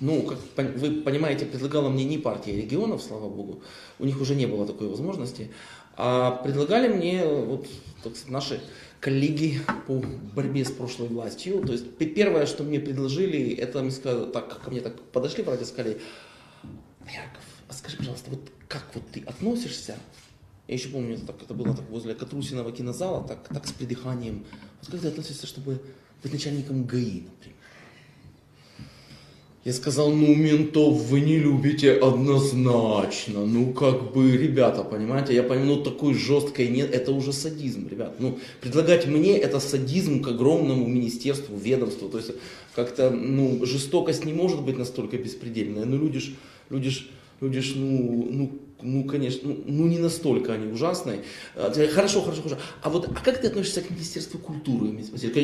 Ну, как вы понимаете, предлагала мне не партия регионов, слава богу, у них уже не было такой возможности, а предлагали мне вот, так сказать, наши коллеги по борьбе с прошлой властью. То есть пе- первое, что мне предложили, это мне сказали, так, ко мне так подошли, вроде сказали, Яков, а скажи, пожалуйста, вот как вот ты относишься я еще помню, это, так, это было так возле Катрусиного кинозала, так, так с придыханием. Вот как ты относишься, чтобы быть начальником ГАИ, например? Я сказал, ну, ментов вы не любите однозначно. Ну, как бы, ребята, понимаете, я понимаю, ну, такой жесткой нет, это уже садизм, ребят. Ну, предлагать мне это садизм к огромному министерству, ведомству. То есть, как-то, ну, жестокость не может быть настолько беспредельная. Ну, люди ж, люди ж, люди ж, ну, ну, ну, конечно, ну, ну, не настолько они ужасные. Ты, Хорошо, хорошо, хорошо. А вот, а как ты относишься к Министерству культуры?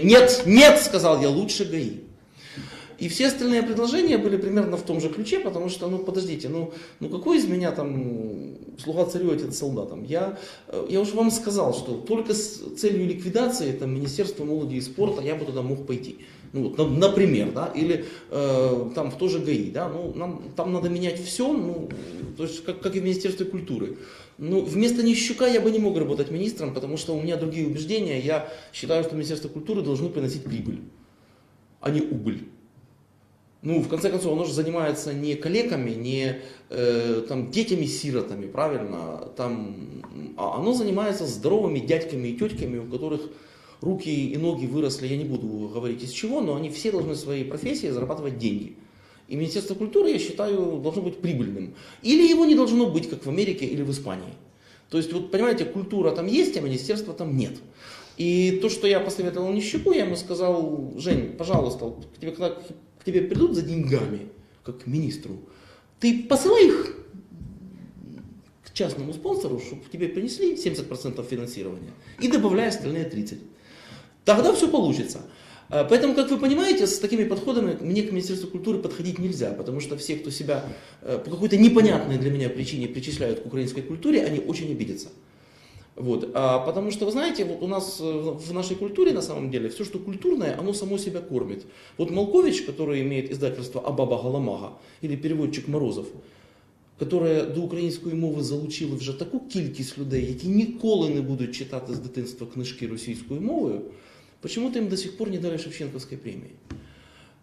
Нет, нет, сказал я, лучше ГАИ. И все остальные предложения были примерно в том же ключе, потому что, ну, подождите, ну, ну какой из меня там слуга царю, отец солдатам? Я, э, я уже вам сказал, что только с целью ликвидации там, Министерства молоди и спорта я бы туда мог пойти. Ну, вот, на- например, да, или э, там в то же ГАИ, да, ну, нам, там надо менять все, ну, то есть как, как и в Министерстве культуры. Ну, вместо Нищука я бы не мог работать министром, потому что у меня другие убеждения. Я считаю, что Министерство культуры должно приносить прибыль, а не убыль. Ну, в конце концов, оно же занимается не коллегами, не э, там, детьми-сиротами, правильно? Там, а оно занимается здоровыми дядьками и тетками, у которых руки и ноги выросли, я не буду говорить из чего, но они все должны своей профессии зарабатывать деньги. И Министерство культуры, я считаю, должно быть прибыльным. Или его не должно быть, как в Америке или в Испании. То есть, вот понимаете, культура там есть, а министерства там нет. И то, что я посоветовал Нищуку, я ему сказал, Жень, пожалуйста, к тебе, когда к тебе придут за деньгами, как к министру, ты посылай их к частному спонсору, чтобы тебе принесли 70% финансирования и добавляй остальные 30%. Тогда все получится. А, Поэтому, как вы понимаете, с такими подходами мне к Министерству культуры подходить нельзя, потому что все, кто себя э, по какой-то непонятной для меня причине причисляют к украинской культуре, они очень обидятся. Вот. А, потому что, вы знаете, вот у нас э, в нашей культуре, на самом деле, все, что культурное, оно само себя кормит. Вот Малкович, который имеет издательство Абаба Галамага, или переводчик Морозов, которая до української мови залучили вже таку кількість людей, які ніколи не будуть читати з дитинства книжки російською мовою, чому їм до сих пор не дали Шевченківської премії?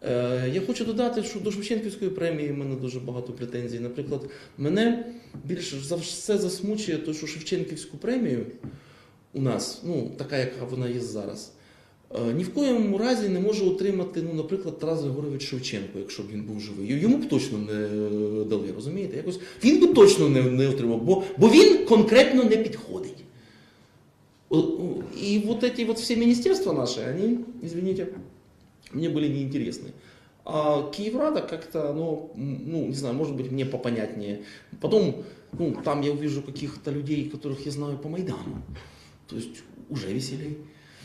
Е, я хочу додати, що до Шевченківської премії в мене дуже багато претензій. Наприклад, мене більше за все засмучує, те, що Шевченківську премію у нас, ну, така, яка вона є зараз, е, ні в коєму разі не може отримати, ну, наприклад, Тарас Григорович Шевченко, якщо б він був живий. Йому б точно не дали, розумієте? Якось він би точно не, не отримав, бо, бо він конкретно не підходить. О- о, И вот эти вот все министерства наши, они, извините, мне были неинтересны. А Киеврада как-то, ну, ну, не знаю, может быть, мне попонятнее. Потом, ну, там я увижу каких-то людей, которых я знаю по Майдану. То есть уже веселей.